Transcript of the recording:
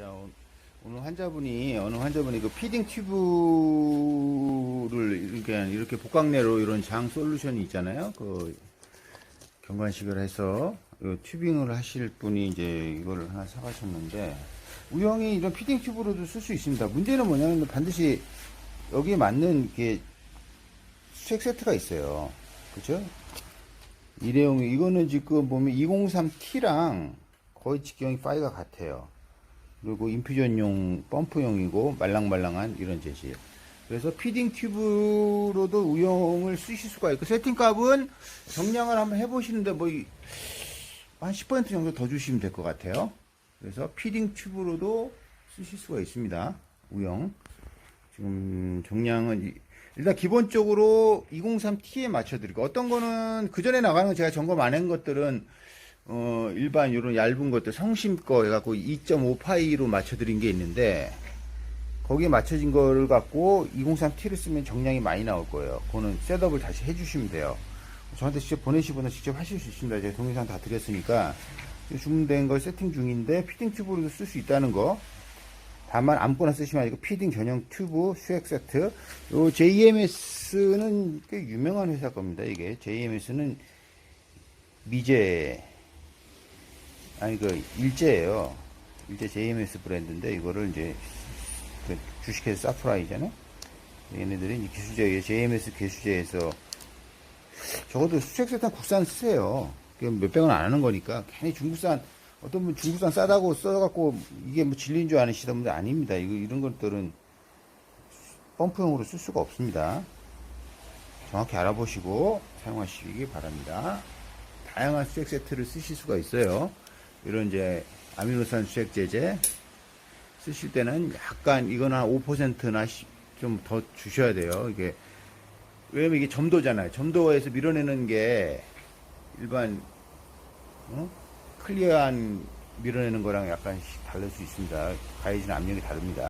자, 오- 오늘 환자분이, 어느 환자분이 그 피딩 튜브를 이렇게, 이렇게 복강내로 이런 장 솔루션이 있잖아요. 그 경관식을 해서 이 튜빙을 하실 분이 이제 이거를 하나 사가셨는데, 우영이 이런 피딩 튜브로도 쓸 수 있습니다. 문제는 뭐냐면 반드시 여기에 맞는 게 수액 세트가 있어요. 그죠? 일회용, 이거는 지금 보면 203T랑 거의 직경이 파이가 같아요. 그리고 인퓨전용, 펌프용이고 말랑말랑한 이런 재질. 그래서 피딩 튜브로도 우영을 쓰실 수가 있고, 세팅값은 정량을 한번 해보시는데 뭐, 이- 한10% 정도 더 주시면 될 것 같아요. 그래서 피딩 튜브로도 쓰실 수가 있습니다. 우영. 지금 정량은 이- 일단 기본적으로 203T에 맞춰드리고 어떤 거는 그 전에 나가는 거 제가 점검 안 한 것들은 어 일반 이런 얇은 것들 성심 거 해갖고 2.5파이로 맞춰드린 게 있는데 거기에 맞춰진 거를 갖고 203T를 쓰면 정량이 많이 나올 거예요. 그거는 셋업을 다시 해주시면 돼요. 저한테 직접 보내시거나 직접 하실 수 있습니다. 제가 동영상 다 드렸으니까 주문된 걸 세팅 중인데 피팅 튜브로도 쓸 수 있다는 거 다만 아무거나 쓰시면 아니고 피딩 전용 튜브 수액 세트. 요 JMS는 꽤 유명한 회사 겁니다. 이게 JMS는 미제 아니 그 일제예요. 일제 JMS 브랜드인데 이거를 이제 그 주식회사 사프라이잖아요. 얘네들이 기수제 JMS 기수제에서 적어도 는 국산 쓰세요. 몇백 원 안 하는 거니까 괜히 중국산 어떤 분 중국산 싸다고 써갖고 이게 뭐 진리인 줄 아시던 분들 아닙니다. 이거 이런 것들은 펌프용으로 쓸 수가 없습니다. 정확히 알아보시고 사용하시기 바랍니다. 다양한 수액 세트를 쓰실 수가 있어요. 이런 이제 아미노산 수액 제제 쓰실 때는 약간 이거는 한 5%나 좀 더 주셔야 돼요. 이게 왜냐면 이게 점도잖아요. 점도에서 밀어내는 게 일반 어? 클리어한 밀어내는 거랑 약간 다를 수 있습니다. 가해진 압력이 다릅니다.